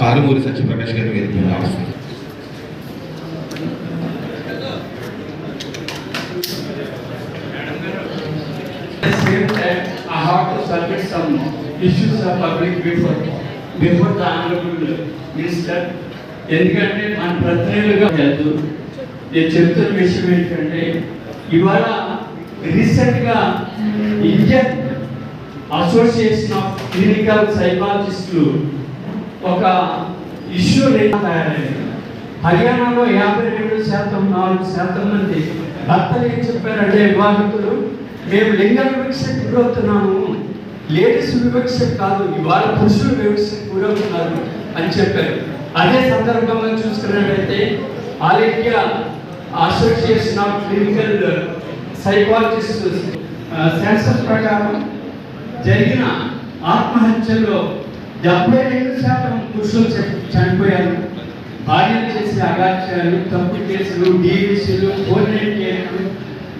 కారుమూరి సత్యప్రకాష్ గారు వేదిక మీద same time, I have to submit some issues of public before, before the honorable minister. ఎందుకంటే మన ప్రతినిధులుగా కాదు నేను చెప్తున్న విషయం ఏంటంటే ఇవాళ రీసెంట్గా ఇండియన్ అసోసియేషన్ ఆఫ్ క్లినికల్ సైకాలజిస్టులు ఒక ఇష్యూ తయారైంది. హర్యానాలో యాభై రెండు శాతం నాలుగు శాతం మంది భర్తలు ఏం చెప్పారంటే వివాహితులు మేము లింగ వివక్షకు గురవుతున్నాము. లేడీస్ వివక్షకు కాదు ఇవాళ పురుషులు వివక్షకు గురవుతున్నారు అని చెప్పారు. అదే సందర్భంగా చూసుకున్నట్లయితే all India association of clinical psychologist census ప్రకారం జరిగిన ఆత్మహత్యల్లో డెబ్బై రెండు శాతం పురుషులు చనిపోయారు. భార్యలు చేసే అగాత్యాలు తప్పు కేసులు డీవీసీలు ఫోర్ కేసులు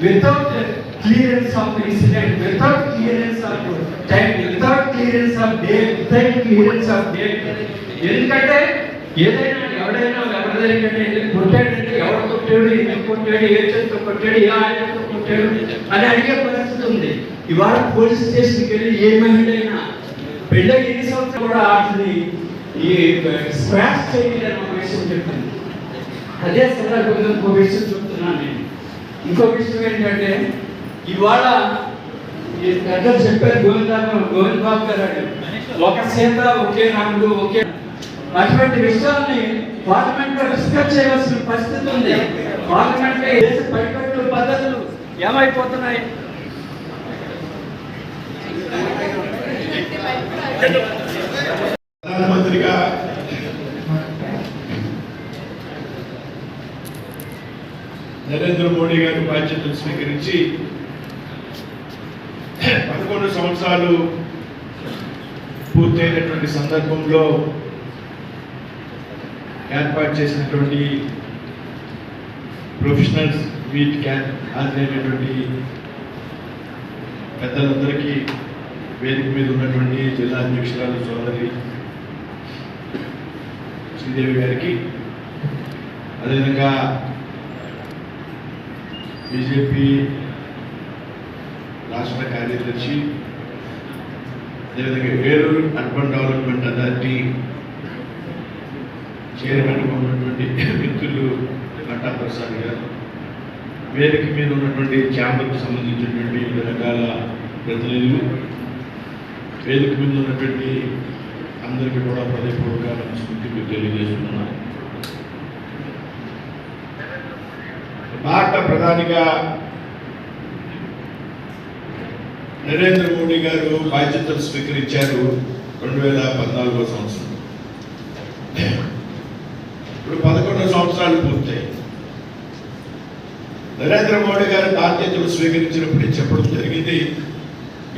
without clearance of incident without clearance of time without clearance of day without clearance of day ఎందుకంటే ఏదైనా ఎవడైనా ఎవరి దగ్గరికంటే కొట్టాడంటే ఎవరు కొట్టాడు ఎందుకు కొట్టాడు ఏ చేతితో కొట్టాడు ఏ ఆయుధంతో కొట్టాడు అని అడిగే పరిస్థితి ఉంది. ఇవాళ పోలీస్ స్టేషన్కి వెళ్ళి ఏమైంది మహిళైనా పెళ్ళ ఎన్ని సంవత్సరాలు కూడా వాటిని ఈ స్క్రాచ్ చేయలేని ఒక విషయం చెప్తాను అదే సందర్భంగా ఇంకో విషయం చెప్తున్నాను నేను. ఇంకో విషయం ఏంటంటే ఇవాళ ఈ చెప్పారు గోవింద గోవింద్ బాబు గారు అడిగారు. ఒక సీత ఒకే రాముడు ఒకే అటువంటి విషయాల్ని పార్లమెంట్లో డిస్కస్ చేయవలసిన పరిస్థితి ఉంది. పార్లమెంట్లో దేశ పైకట్టు పద్ధతులు ఏమైపోతున్నాయి? ప్రధానమంత్రిగా నరేంద్ర మోడీ గారి బాధ్యతలు స్వీకరించి పదకొండు సంవత్సరాలు పూర్తయినటువంటి సందర్భంలో ఏర్పాటు చేసినటువంటి ప్రొఫెషనల్స్ మీట్ క్యాన్ హాజరైనటువంటి పెద్దలందరికీ వేదిక మీద ఉన్నటువంటి జిల్లా అధ్యక్షురాలు సోదరి శ్రీదేవి గారికి. అదేవిధంగా బీజేపీ రాష్ట్ర కార్యదర్శి అదేవిధంగా వేలూరు అర్బన్ డెవలప్మెంట్ అథారిటీ చైర్మన్గా ఉన్నటువంటి మిత్రులు గంటా ప్రసాద్ గారు వేదిక మీద ఉన్నటువంటి ఛాంబర్కి సంబంధించినటువంటి వివిధ రకాల ప్రతినిధులు వేదిక మీద ఉన్నటువంటి అందరికీ కూడా హృదయపూర్వక స్మృతికి తెలియజేస్తున్నాను. భారత ప్రధానిగా నరేంద్ర మోడీ గారు బాధ్యతలు స్వీకరించారు రెండు వేల పద్నాలుగో సంవత్సరం. ఇప్పుడు పదకొండు సంవత్సరాలు పూర్తయి నరేంద్ర మోడీ గారు బాధ్యతలు స్వీకరించినప్పుడు చెప్పడం జరిగింది.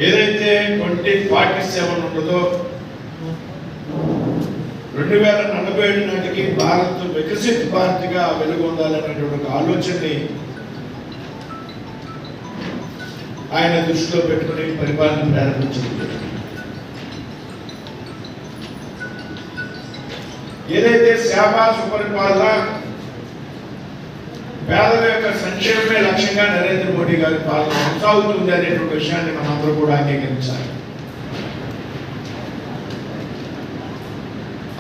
ఏదైతే ట్వంటీ ఫార్టీ సెవెన్ ఉన్నదో రెండు వేల నలభై ఏడు నాటికి భారత్ వికసిత్ భారత్గా వెలుగొందాలనేటువంటి ఒక ఆలోచనని ఆయన దృష్టిలో పెట్టుకుని పరిపాలన ప్రారంభించింది. ఏదైతే సేవా సుపరిపాలన పేదల యొక్క సంక్షేమమే లక్ష్యంగా నరేంద్ర మోడీ గారి పాలన కొనసాగుతుంది అనేటువంటి విషయాన్ని మనందరూ కూడా అంగీకరించాలి.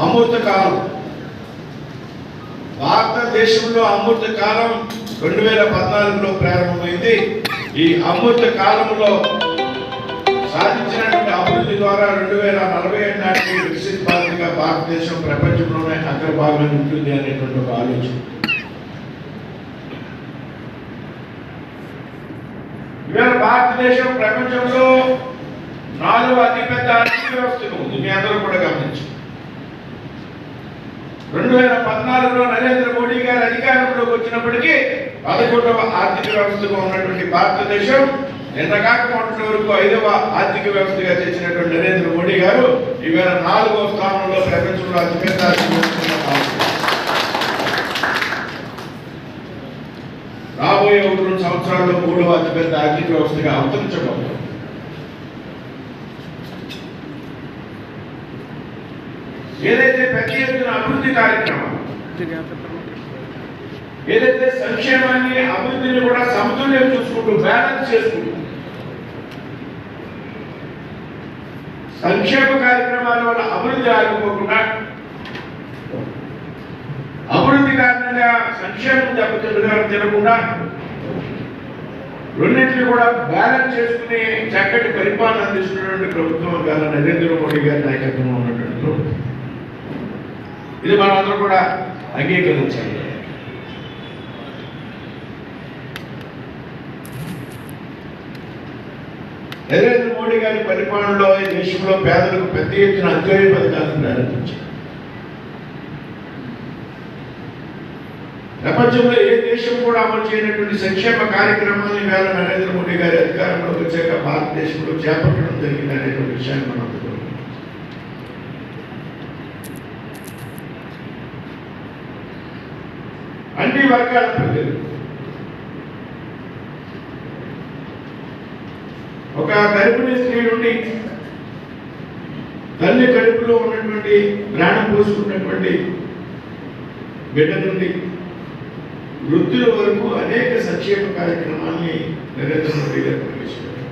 అమృత కాలం భారతదేశంలో అమృత కాలం రెండు వేల పద్నాలుగులో ప్రారంభమైంది. ఈ అమృత కాలంలో సాధించినటువంటి అభివృద్ధి ద్వారా రెండు వేల నలభై ఏడు నాటికి వికసిత్ భారత్గా భారతదేశం ప్రపంచంలోనే అగ్రభాగంలో ఉంటుంది అనేటువంటి ఒక ఆలోచన. ఇవాళ భారతదేశం ప్రపంచంలో నాలుగు అతిపెద్ద ఆర్థిక వ్యవస్థలు ఉంది. మీ అందరూ కూడా గమనించు రెండు వేల పద్నాలుగులో నరేంద్ర మోడీ గారు అధికారంలోకి వచ్చినప్పటికీ పదకొండవ ఆర్థిక వ్యవస్థగా ఉన్నటువంటి భారతదేశం నిన్న కాక వరకు ఐదవ ఆర్థిక వ్యవస్థగా తెచ్చినటువంటి నరేంద్ర మోడీ గారు ఈవేళ నాలుగవ స్థానంలో ప్రపంచంలో అతిపెద్ద ఆర్థిక రాబోయే ఒక రెండు సంవత్సరాల్లో మూడవ అతిపెద్ద ఆర్థిక వ్యవస్థగా అవతరించబోతుంది ఏదైతే పెద్ద ఎత్తున అభివృద్ధి కార్యక్రమం ఏదైతే సంక్షేమాన్ని అభివృద్ధిని కూడా సమతుల్యం చూసుకుంటూ బ్యాలెన్స్ చేసుకుంటూ సంక్షేమ కార్యక్రమాల వల్ల అభివృద్ధి ఆగిపోకుండా అభివృద్ధి కారణంగా సంక్షేమం దెబ్బతింటుగా తినకుండా రెండింటిని కూడా బ్యాలెన్స్ చేసుకుని చక్కటి పరిపాలన అందిస్తున్నటువంటి ప్రభుత్వం గాల నరేంద్ర మోడీ గారి నాయకత్వంలో ఇది మనందరం కూడా అంగీకరించాలి. నరేంద్ర మోడీ గారి పరిపాలనలో ఈ దేశంలో పేదలకు పెద్ద ఎత్తున అంత్యోదయ పథకాలను ప్రారంభించారు. ప్రపంచంలో ఏ దేశం కూడా అమలు చేయనటువంటి సంక్షేమ కార్యక్రమాన్ని వేళ నరేంద్ర మోడీ గారి అధికారంలోకి వచ్చాక భారతదేశంలో చేపట్టడం జరిగింది అనేటువంటి విషయాన్ని మనం అన్ని వర్గాల ప్రజలు. ఒక గర్భిణీ స్త్రీ నుండి తల్లి కడుపులో ఉన్నటువంటి ప్రాణం పోసుకున్నటువంటి బిడ్డ నుండి వృద్ధుల వరకు అనేక సంక్షేమ కార్యక్రమాల్ని నరేంద్ర మోడీ గారు ప్రవేశపెట్టారు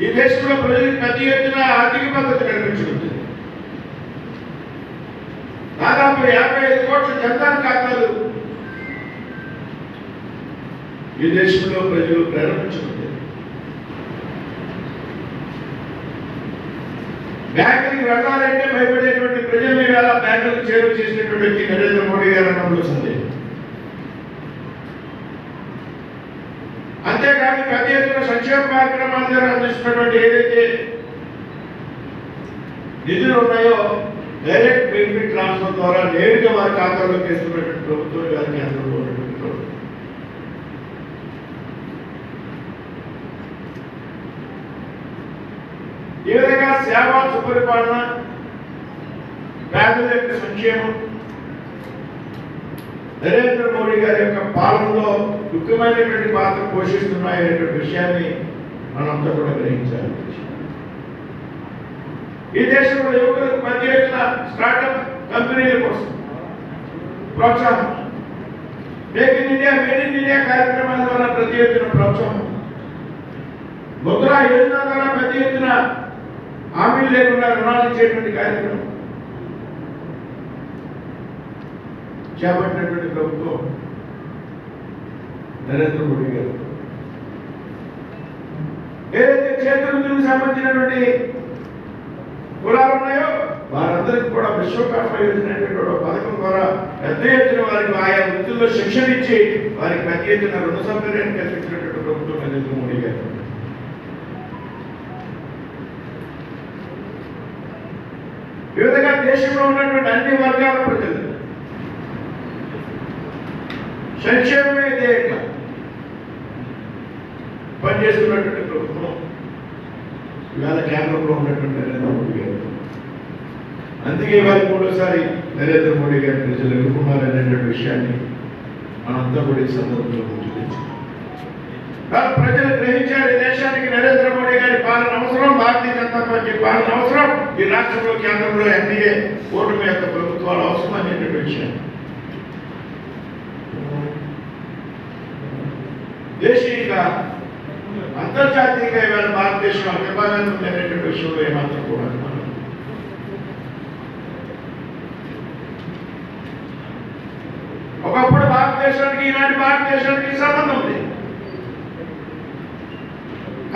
ఈ దేశంలో ప్రజలకు పెద్ద ఎత్తున ఆర్థిక భద్రత కల్పించడం దాదాపు యాభై ఐదు కోట్ల జన్ధన్ ఖాతాలు ఈ దేశంలో ప్రజలు ప్రారంభించడం బ్యాంకులకు వెళ్ళాలంటే భయపడేటువంటి ప్రజల్ని వేళ బ్యాంకులకు చేరువ చేసినటువంటి వ్యక్తి నరేంద్ర మోడీ గారు అనడంలో సందేహం అంతేకాదు పెద్ద ఎత్తున సంక్షేమ కార్యక్రమాల ద్వారా అందిస్తున్నటువంటి ఏదైతే నిధులు ఉన్నాయో డైరెక్ట్ బెనిఫిట్ ట్రాన్స్ఫర్ ద్వారా నేరుగా వారి ఖాతాలోకి వేస్తున్నటువంటి ప్రభుత్వం గారి కేంద్రంలో ఉన్నటువంటి ప్రభుత్వం ఈ విధంగా సేవ సుపరిపాలన పేదల యొక్క సంక్షేమం నరేంద్ర మోడీ గారి యొక్క పాలనలో ముఖ్యమైనటువంటి పాత్ర పోషిస్తున్నాయనేటువంటి విషయాన్ని మనంతా కూడా గ్రహించాలి. ఈ దేశంలో యువకులకు పనిచేసిన స్టార్టప్ కంపెనీల కోసం ప్రోత్సాహం. Make in India made in India కార్యక్రమాల ద్వారా ప్రతి ఎత్తున ప్రోత్సాహం. ముద్రా యోజన ద్వారా ప్రతి ఎత్తున హామీలు లేకుండా రుణాలు ఇచ్చేటువంటి కార్యక్రమం. చేపట్టినటువంటి ప్రభుత్వం నరేంద్ర మోడీ గారు. ఏదైతే క్షేత్రం సంబంధించినటువంటి కులాలు ఉన్నాయో? వారందరికీ కూడా విశ్వకర్మ యోజన అనేటువంటి పథకం ద్వారా పెద్ద ఎత్తున వారికి ఆయా వృత్తుల్లో శిక్షణ ఇచ్చి వారికి పెద్ద ఎత్తున రుణ సౌకర్యాన్ని కల్పించినటువంటి ప్రభుత్వం నరేంద్ర మోడీ గారు. ఈ విధంగా దేశంలో ఉన్నటువంటి అన్ని వర్గాల ప్రజలు సంక్షేమమే ధ్యేయంగా పనిచేస్తున్నటువంటి ప్రభుత్వం. ఇవాళ కేంద్రంలో ఉన్నటువంటి నరేంద్ర మోడీ అందుకే ఇవాళ మూడోసారి నరేంద్ర మోడీ గారి ప్రజలు ఎన్నుకున్నారనేటువంటి విషయాన్ని మనంతా కూడా ఈ సందర్భంలో గుర్తించాం ప్రజలు గ్రహించారు ఈ దేశానికి నరేంద్ర మోడీ గారి పాలన అవసరం భారతీయ జనతా పార్టీ పాలన అవసరం ఈ రాష్ట్రంలో కేంద్రంలో ఎన్డీఏ కూటమి యొక్క ప్రభుత్వాలు అవసరం అనేటువంటి విషయం. దేశీయంగా అంతర్జాతీయంగా ఇవాళ భారతదేశం అభిమానం ఉంది అనేటువంటి విషయంలో ఏమాత్రం కూడా భారతదేశానికి ఈనాటి భారతదేశానికి సంబంధం ఉంది.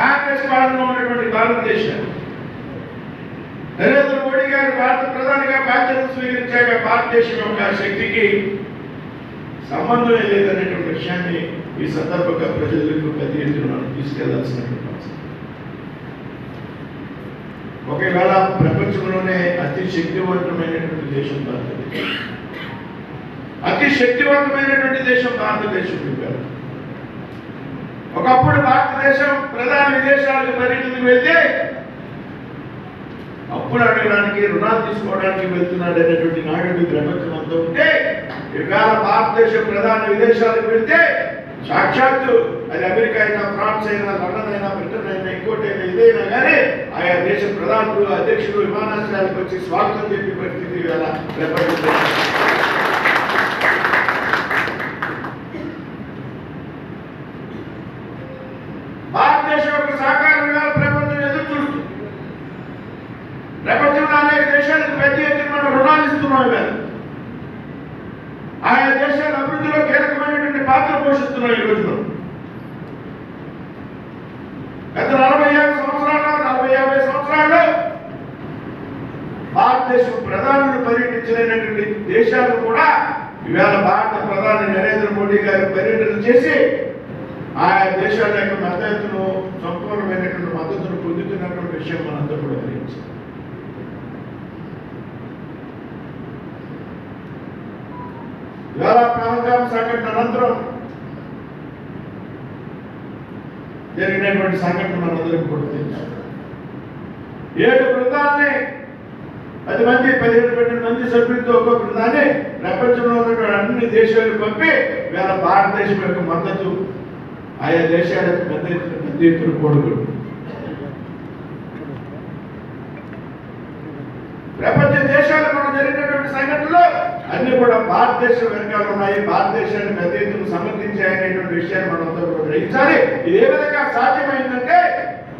కాంగ్రెస్ పాలనలో ఉన్నటువంటి భారతదేశం. నరేంద్ర మోడీ గారు భారత ప్రధానిగా బాధ్యతలు స్వీకరించాక భారతదేశం యొక్క శక్తికి సంబంధమే లేదనేటువంటి విషయాన్ని ఈ సందర్భంగా ప్రజలకు పెద్ద ఎత్తున మనం తీసుకెళ్ళాల్సినటువంటి అవసరం ఒకవేళ ప్రపంచంలోనే అతి శక్తివంతమైనటువంటి దేశం భారతదేశం. అతి శక్తివంతమైనటువంటి దేశం భారతదేశం చెప్పారు ఒకప్పుడు భారతదేశం ప్రధాన విదేశాలకు పర్యటనకు వెళ్తే అప్పులు అడగడానికి రుణాలు తీసుకోవడానికి వెళ్తున్నాడు అనేటువంటి నాయుడు ప్రపంచం అంతా ఉంటే ఇవాళ భారతదేశం ప్రధాన విదేశాలకు వెళ్తే సాక్షాత్తు అది అమెరికా అయినా ఫ్రాన్స్ అయినా లండన్ అయినా బ్రిటన్ అయినా ఇంకోటి అయినా కానీ ఆయా దేశ ప్రధానులు అధ్యక్షులు విమానాశ్రయాలకు వచ్చి స్వాగతం చెప్పే పరిస్థితి ఇవాళ ప్రపంచంలో భారతదేశం యొక్క సహకారం ఇవాళ ప్రపంచం ఎదురు చూస్తుంది ప్రపంచంలో అనేక దేశాలకు పెద్ద ఎత్తున మనం రుణాలు ఇస్తున్నాం కదా. ఆయా దేశాల అభివృద్ధిలో కీలకమైనటువంటి పాత్ర పోషిస్తున్నాం ఈ రోజులో. గత నలభై యాభై సంవత్సరాల్లో నలభై యాభై సంవత్సరాల్లో భారతదేశం ప్రధానులు పర్యటించలేనటువంటి దేశాలు కూడా ఇవాళ భారత ప్రధాని నరేంద్ర మోడీ గారు పర్యటన చేసి ఆయా దేశాల యొక్క మద్దతును సంపూర్ణమైనటువంటి మద్దతును పొందుతున్నటువంటి విషయం మనందరూ కూడా గ్రహించాలి ఇవాళ పహల్గాం సంఘటన అనంతరం జరిగినటువంటి సంఘటన మనందరికీ కూడా తెలుసు ఏడు బృందాలని పది మంది పదిహేడు పన్నెండు మంది సభ్యులతో ఒక బృందాన్ని ప్రపంచంలో ఉన్నటువంటి అన్ని దేశాలకు పంపి వేళ భారతదేశం యొక్క మద్దతు ఆయా దేశాలకు పెద్ద పెద్ద ఎత్తున కొడుకులు ప్రపంచ దేశాలు మనం జరిగినటువంటి సంఘటనలో అన్ని కూడా భారతదేశం వెనకాల ఉన్నాయి. భారతదేశాన్ని ప్రతినిధులు సమర్థించాయనేటువంటి విషయాన్ని మనందరూ గ్రహించాలి. ఇది ఏ విధంగా సాధ్యమైందంటే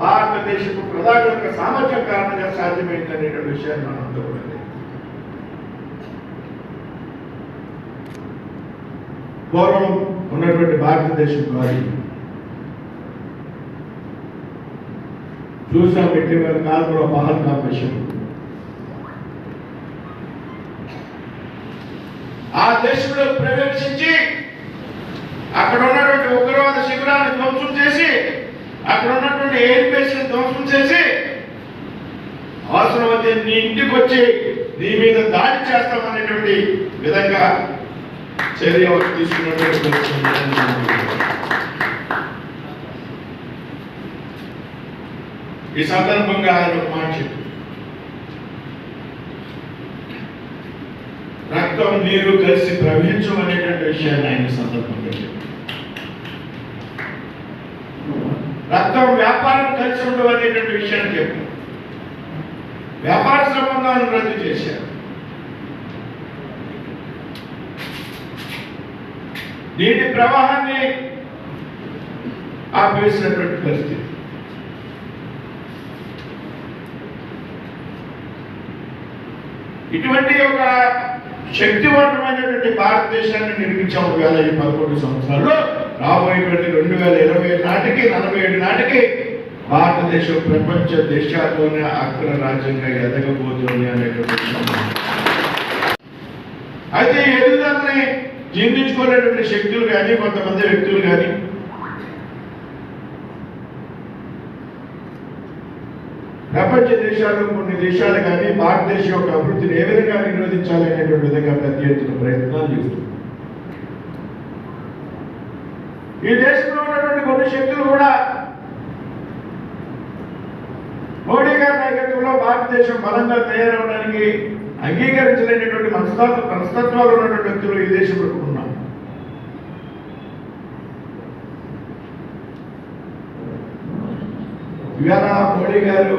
భారతదేశపు ప్రధాన యొక్క సామర్థ్యం కారణంగా సాధ్యమైంది అనేటువంటి విషయాన్ని మనందరూ పూర్వం ఉన్నటువంటి భారతదేశం కాదు చూసాం పెట్టిన కాదు కూడా పహల్గాం విషయం ఆ దేశంలో ప్రవేశించి అక్కడ ఉన్నటువంటి ఉగ్రవాద శిబిరాన్ని ధ్వంసం చేసి అక్కడ ఉన్నటువంటి ఎయిర్ బేస్ ధ్వంసం చేసి అవసరమైతే నీ ఇంటికి వచ్చి నీ మీద దాడి చేస్తామనేటువంటి విధంగా చర్య తీసుకున్నటువంటి ఈ సందర్భంగా ఆయన ఒక మాట చెప్పారు. రక్తం నీరు కలిసి ప్రవహించడం అనేటువంటి విషయాన్ని ఆయన సందర్భంగా రక్తం వ్యాపారం కలిసి ఉండవు అనేటువంటి విషయాన్ని చెప్పారు. వ్యాపార సంబంధాలను రద్దు చేశారు. నీటి ప్రవాహాన్ని ఆపేసినటువంటి పరిస్థితి. ఇటువంటి ఒక శక్తివంతమైనటువంటి భారతదేశాన్ని నిర్మించాము వేల ఈ పదకొండు సంవత్సరాల్లో. రాబోయేటువంటి రెండు వేల ఇరవై నాటికి నలభై ఏడు నాటికి భారతదేశం ప్రపంచ దేశాల్లోనే అగ్ర రాజ్యంగా ఎదగబోతుంది అనేటువంటి అయితే ఎదుగుదలని జీర్ణించుకునేటువంటి శక్తులు కానీ కొంతమంది వ్యక్తులు కానీ ప్రపంచ దేశాలు కొన్ని దేశాలు కానీ భారతదేశం యొక్క అభివృద్ధిని ఏ విధంగా నిరోధించాలి అనేటువంటి విధంగా పెద్ద ఎత్తున ప్రయత్నాలు చేస్తుంది ఈ దేశంలో ఉన్నటువంటి కొన్ని శక్తులు కూడా మోడీ గారి నాయకత్వంలో భారతదేశం బలంగా తయారవడానికి అంగీకరించలేనటువంటి మనస్తత్వ మనస్తత్వాలు ఉన్నటువంటి వ్యక్తులు ఈ దేశంలో కూడా ఉన్నారు ఇవాళ మోడీ గారు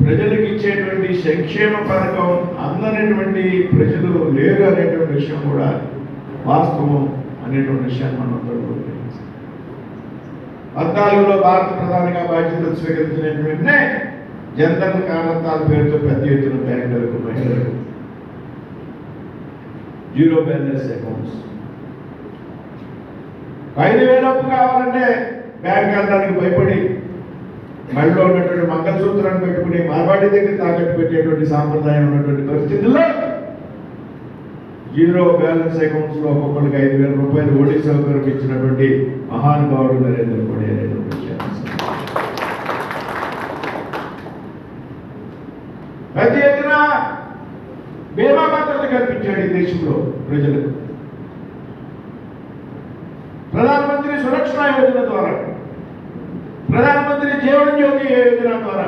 ప్రజలకు ఇచ్చేటువంటి సంక్షేమ పథకం అందనటువంటి ప్రజలు లేరు అనేటువంటి విషయం కూడా వాస్తవం అనేటువంటి విషయాన్ని మనం అందరూ పద్నాలుగులో భారత ప్రధానిగా బాధ్యతలు స్వీకరించిన వెంటనే జన్ధన్ కారణాల పేరుతో పెద్ద ఎత్తున బ్యాంకులకు మహిళలకు జీరో బ్యాలెన్స్ అకౌంట్స్. ఐదు వేల అప్పు కావాలంటే బ్యాంక్ వెళ్ళడానికి భయపడి మళ్ళీ ఉన్నటువంటి మంగళసూత్రాన్ని పెట్టుకుని మార్వాడి దగ్గర తాకట్టు పెట్టేటువంటి సాంప్రదాయం ఉన్నటువంటి పరిస్థితుల్లో జీరో బ్యాలెన్స్ అకౌంట్స్లో ఒక్కొక్కరికి ఐదు వేల రూపాయలు ఓడి సౌకర్యం ఇచ్చినటువంటి మహానుభావుడు నరేంద్ర మోడీ అనేటువంటి ప్రతి ఎత్తున బీమా భద్రత కల్పించాడు ఈ దేశంలో ప్రజలకు. ప్రధానమంత్రి సురక్షణ యోజన ద్వారా ప్రధానమంత్రి జీవన జ్యోతి యోజన ద్వారా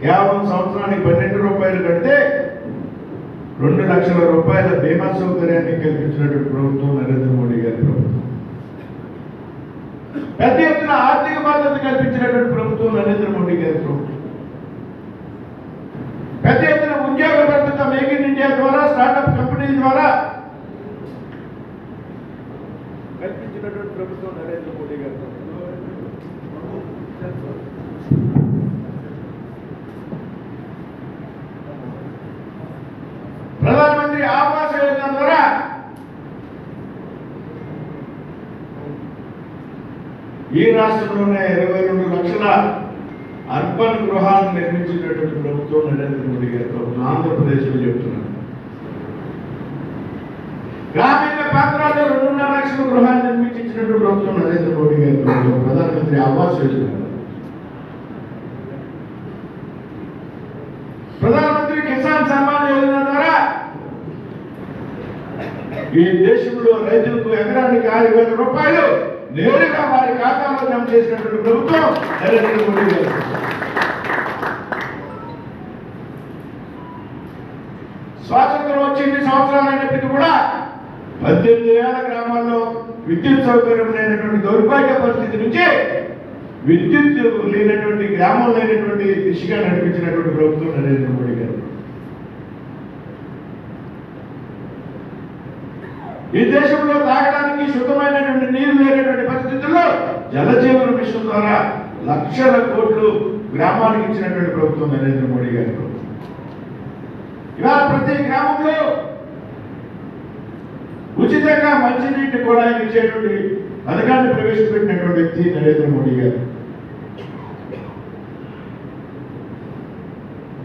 కేవలం సంవత్సరానికి పన్నెండు రూపాయలు కడితే రెండు లక్షల రూపాయల బీమా సౌకర్యాన్ని కల్పించినటువంటి ప్రభుత్వం నరేంద్ర మోడీ గారి ప్రభుత్వం. పెద్ద ఎత్తున ఆర్థిక భద్రత కల్పించినటువంటి ప్రభుత్వం నరేంద్ర మోడీ గారి ప్రభుత్వం. పెద్ద ఎత్తున ఉద్యోగ భద్రత మేక్ ఇన్ ఇండియా ద్వారా స్టార్టప్ కంపెనీ ద్వారా కల్పించినటువంటి ప్రభుత్వం నరేంద్ర మోడీ గారి ప్రధానమంత్రి ఆవాస్ యోజన ద్వారా ఈ రాష్ట్రంలోనే ఇరవై రెండు లక్షల అర్బన్ గృహాలను నిర్మించినటువంటి ప్రభుత్వం నరేంద్ర మోడీ గారి ప్రభుత్వం ఆంధ్రప్రదేశ్లో చెప్తున్నాను గ్రామీణ ప్రాంతాల్లో రెండున్నర లక్షల గృహాలు నిర్మించినటువంటి ప్రభుత్వం నరేంద్ర మోడీ గారి ప్రభుత్వం ప్రధానమంత్రి ఆవాస్ యోజన ప్రధానమంత్రి కిసాన్ సమ్మాన్ యోజన ద్వారా ఈ దేశంలో రైతులకు ఎకరానికి ఆరు వేల రూపాయలు నేరుగా వారి ఖాతాలో జమ చేసినటువంటి ప్రభుత్వం నరేంద్ర మోడీ గారు. స్వాతంత్రం వచ్చి ఇన్ని సంవత్సరాలు అయినప్పటికీ కూడా పద్దెనిమిది వేల గ్రామాల్లో విద్యుత్ సౌకర్యం లేనటువంటి దౌర్భాగ్య పరిస్థితి నుంచి విద్యుత్ లేనటువంటి గ్రామం లేనటువంటి దిశగా నడిపించినటువంటి ప్రభుత్వం నరేంద్ర మోడీ గారు. ఈ దేశంలో తాగడానికి శుద్ధమైనటువంటి నీరు లేనటువంటి పరిస్థితుల్లో జలజీవన మిషన్ ద్వారా లక్షల కోట్లు గ్రామానికి ఇచ్చినటువంటి ప్రభుత్వం నరేంద్ర మోడీ గారి ప్రభుత్వం. ఇవాళ ప్రతి గ్రామంలో ఉచితంగా మంచినీటి కూడా ఇచ్చేటువంటి పథకాన్ని ప్రవేశపెట్టినటువంటి వ్యక్తి నరేంద్ర మోడీ గారు.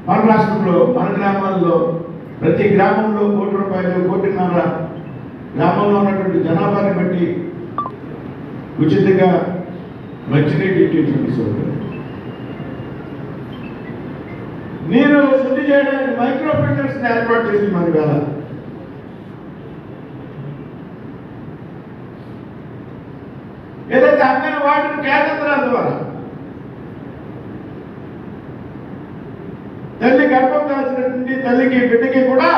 మన రాష్ట్రంలో మన గ్రామాల్లో ప్రతి గ్రామంలో కోటి రూపాయలు కోటిన్నర గ్రామంలో ఉన్నటువంటి జనాభాని బట్టి ఉచితంగా మంచినీటి ఇచ్చేటువంటి సౌకర్యం. నీరు శుద్ధి చేయడానికి మైక్రో ఫిల్టర్స్ ఏర్పాటు చేసి మన వేళ ఏదైతే అంగన్వాడిని కేంద్రాల ద్వారా తల్లి గర్భం దాల్చినటువంటి తల్లికి బిడ్డకి కూడా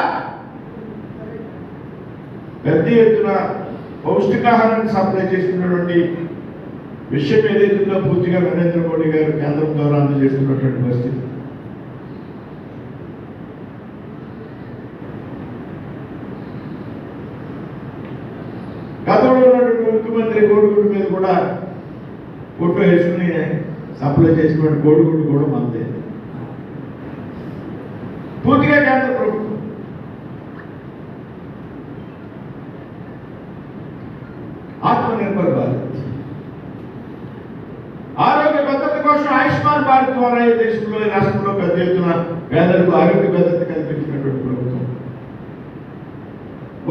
పెద్ద ఎత్తున పౌష్టికాహారాన్ని సప్లై చేస్తున్నటువంటి విషయం ఏదైతుందో పూర్తిగా నరేంద్ర మోడీ గారు కేంద్రం ద్వారా అందజేస్తున్నటువంటి పరిస్థితి. గతంలో ఉన్నటువంటి ముఖ్యమంత్రి కోడిగుడ్డు మీద కూడా ఫోటో వేసుకుని సప్లై చేసినటువంటి కోడిగుడ్డు కూడా మనదే పూర్తిగా కేంద్ర ప్రభుత్వం ఆత్మనిర్భర్ భారత్ ఆరోగ్య భద్రత కోసం ఆయుష్మాన్ భారత్ ద్వారా ఈ దేశంలో ఈ రాష్ట్రంలో పెద్ద ఎత్తున పేదలకు ఆరోగ్య భద్రత కల్పించినటువంటి ప్రభుత్వం.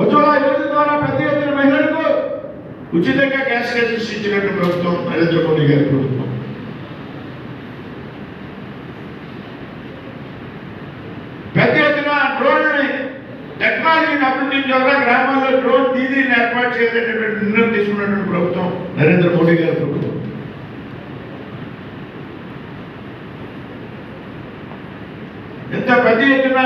ఉజ్వల యోజన ద్వారా పెద్ద ఎత్తున మహిళలకు ఉచితంగా గ్యాస్ రేషన్స్ ఇచ్చినట్టు ప్రభుత్వం నరేంద్ర మోడీ గారి ప్రభుత్వం. పెద్ద ఎత్తున డ్రోన్ టెక్నాలజీని అభివృద్ధి ద్వారా గ్రామాల్లో డ్రోన్ దీదీని ఏర్పాటు చేసేటటువంటి నిర్ణయం తీసుకున్నటువంటి ప్రభుత్వం నరేంద్ర మోడీ గారి ప్రభుత్వం. పెద్ద ఎత్తున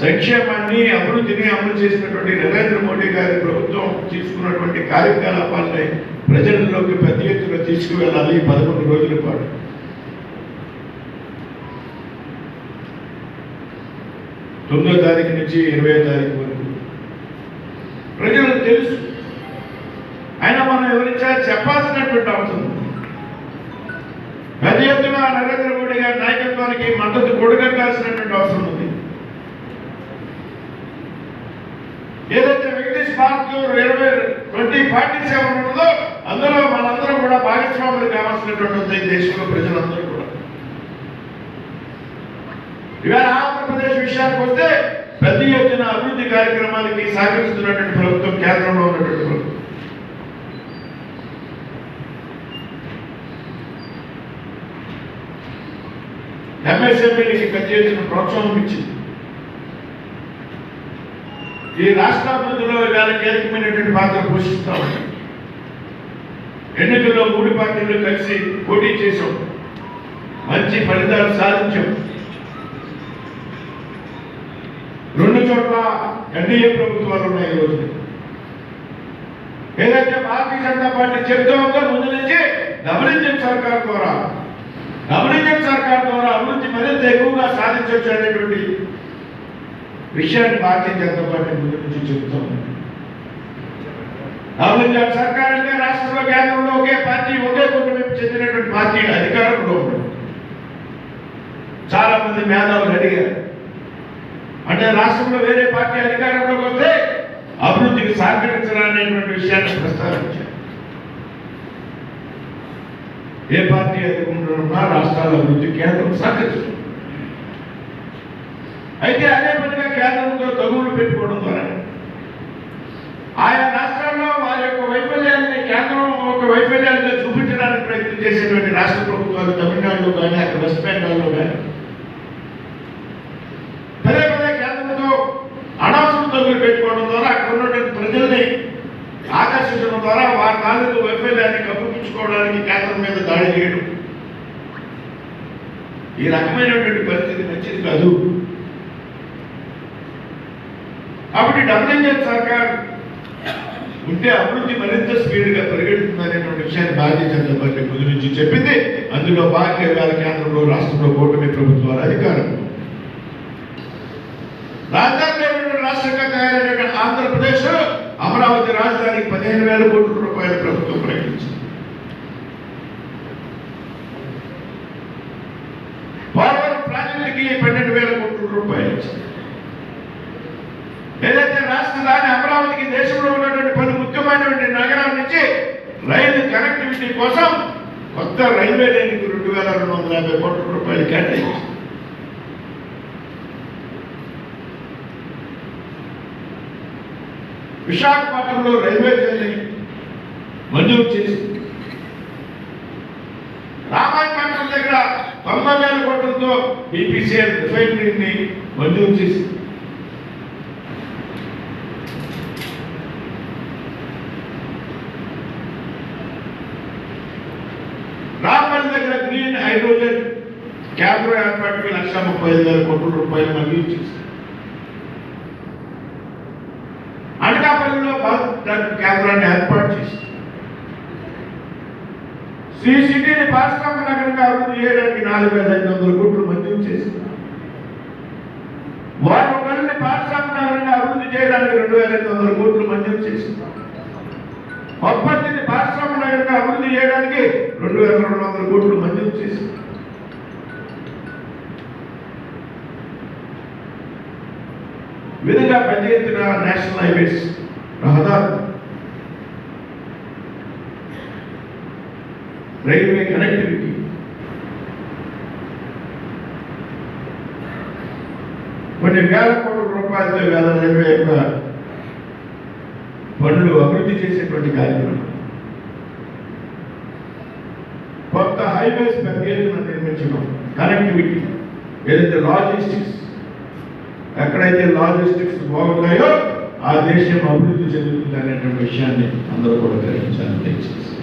సంక్షేమాన్ని అభివృద్ధిని అమలు చేసినటువంటి నరేంద్ర మోడీ గారి ప్రభుత్వం తీసుకున్నటువంటి కార్యకలాపాలని ప్రజల్లోకి పెద్ద ఎత్తున తీసుకువెళ్ళాలి పదకొండు రోజుల పాటు. తొమ్మిదో తారీఖు నుంచి ఇరవై తారీఖు వరకు. ప్రజలకు తెలుసు. అయినా మనం ఎవరించా చెప్పాల్సినటువంటి అవసరం పెద్ద ఎత్తున నరేంద్ర మోడీ గారి నాయకత్వానికి మద్దతు కొడగట్టాల్సినటువంటి అవసరం ఉంది. ఏదైతే వెంకటేష్ పార్క్ ఇరవై ట్వంటీ ఫార్టీ సెవెన్ ఉన్నదో అందులో మనందరం కూడా భాగస్వాములు కావాల్సినటువంటి ఉంది దేశంలో ప్రజలందరూ కూడా. ఇవాళ ఆంధ్రప్రదేశ్ విషయానికి వస్తే పెద్ద ఎత్తున అభివృద్ధి కార్యక్రమాలకి సహకరిస్తున్నటువంటి ప్రభుత్వం కేంద్రంలో ఉన్నటువంటి ప్రభుత్వం. ఎంఎస్ఎంఈకి పెద్ద ఎత్తున ప్రోత్సాహం ఇచ్చింది. ఈ రాష్ట్రాభివృద్ధిలో ఇవాళ కీలకమైనటువంటి పాత్ర పోషిస్తామని ఎన్నికల్లో మూడు పార్టీలు కలిసి పోటీ చేశాం. మంచి ఫలితాలు సాధించాం. రెండు చోట్ల ఎన్డీఏ ప్రభుత్వాలు ఉన్నాయి ఈరోజు ఏదైతే భారతీయ జనతా పార్టీ చెబుతూ ఉందో ముందు నుంచి డబుల్ ఇంజిన్ సర్కార్ ద్వారా డబుల్ సర్కార్ ద్వారా అభివృద్ధి మరింత ఎక్కువగా సాధించవచ్చు అనేటువంటి విషయాన్ని భారతీయ జనతా పార్టీ ముందు నుంచి చెబుతాం ఉంది. సర్కార్ అంటే రాష్ట్రంలో కేంద్రంలో ఒకే పార్టీ ఒకే కుటుంబం చెందినటువంటి పార్టీ అధికారంలో చాలా మంది మేధావులు అడిగారు. అంటే రాష్ట్రంలో వేరే పార్టీ అధికారంలోకి వస్తే అభివృద్ధికి సహకరించరా అనేటువంటి విషయాన్ని ప్రస్తావించారు. ఏ పార్టీ ఎదుర్కొంటున్నా రాష్ట్రాల అభివృద్ధి కేంద్రం సహకరిస్తుంది. అయితే అదే పనిగా కేంద్రంతో తగువులు పెట్టుకోవడం ద్వారా ఆయా రాష్ట్రాల్లో వారి యొక్క వైఫల్యాన్ని కేంద్రం ఒక వైఫల్యాలుగా చూపించడానికి ప్రయత్నం చేసేటువంటి రాష్ట్ర ప్రభుత్వాలు తమిళనాడులో కానీ అక్కడ వెస్ట్ బెంగాల్లో కానీ పదే పదే కేంద్రంతో అనవసరం తగులు పెట్టుకోవడం ద్వారా అక్కడ ఉన్నటువంటి ప్రజల్ని ఆకర్షించడం ద్వారా వారి తాలూకు వైఫల్యాన్ని కప్పిపుచ్చుకోవడానికి కేంద్రం మీద దాడి చేయడం. ఈ రకమైనటువంటి పరిస్థితి మంచిది కాదు. కాబట్టి డబ్ల్యూహెచ్ సర్కార్ ఉంటే అభివృద్ధి మరింత స్పీడ్గా పరిగెడుతుందనేటువంటి విషయాన్ని భారతీయ జనతా పార్టీ ముందు నుంచి చెప్పింది. అందులో భారతీయ వేల కేంద్రంలో రాష్ట్రంలో కూటమి ప్రభుత్వాల అధికారం. రాజధాని రాష్ట్రంగా తయారైన ఆంధ్రప్రదేశ్ అమరావతి రాజధానికి పదిహేను వేల కోట్ల రూపాయలు ప్రభుత్వం ప్రకటించింది. పోలవరం ప్రాజెక్టుకి పన్నెండు వేల కోట్ల రూపాయలు ఇచ్చింది. ఏదైతే రాజధాని అమరావతికి దేశంలో ఉన్నటువంటి పలు ముఖ్యమైనటువంటి నగరాల నుంచి రైలు కనెక్టివిటీ కోసం కొత్త రైల్వే లైన్కి రెండు వేల రెండు వందల యాభై కోట్ల రూపాయలు కేటాయించింది. విశాఖపట్నంలో రైల్వే జల్ని మంజూరు చేసి రామాయపట్నం దగ్గర తొంభై వేల కోట్లతో బీపీసీఎల్ రిఫైనరీని మంజూరు చేసి రామల్ దగ్గర గ్రీన్ హైడ్రోజన్ కేంద్రం ఏర్పాటుకి లక్ష ముప్పై ఐదు వేల కోట్ల రూపాయలు మంజూరు చేసింది అనకాపల్లిలో భారత్ కేంద్రాన్ని ఏర్పాటు చేసింది. శ్రీ సిటీని పారిశ్రామిక నగరంగా అభివృద్ధి చేయడానికి నాలుగు వేల ఐదు వందల కోట్లు మంజూరు చేసింది. వారు ఒకరిని పారిశ్రామిక నగరంగా అభివృద్ధి చేయడానికి రెండు వేల ఐదు వందల కోట్లు మంజూరు చేసింది. ఒప్పందిని పారిశ్రామిక నగరంగా అభివృద్ధి చేయడానికి రెండు వేల రెండు వందల కోట్లు మంజూరు చేసింది. విధంగా పెద్ద ఎత్తున నేషనల్ హైవేస్ రహదారులు రైల్వే కనెక్టివిటీ. కొన్ని వేల కోట్ల రూపాయలతో వేల రైల్వే యొక్క పనులు అభివృద్ధి చేసేటువంటి కార్యక్రమం. కొత్త హైవేస్ పెద్ద నిర్మించడం కనెక్టివిటీ ఏదైతే లాజిస్టిక్స్ ఎక్కడైతే లాజిస్టిక్స్ బాగున్నాయో ఆ దేశం అభివృద్ధి చెందుతుంది అనేటువంటి విషయాన్ని అందరూ కూడా గ్రహించాలని దయచేసి.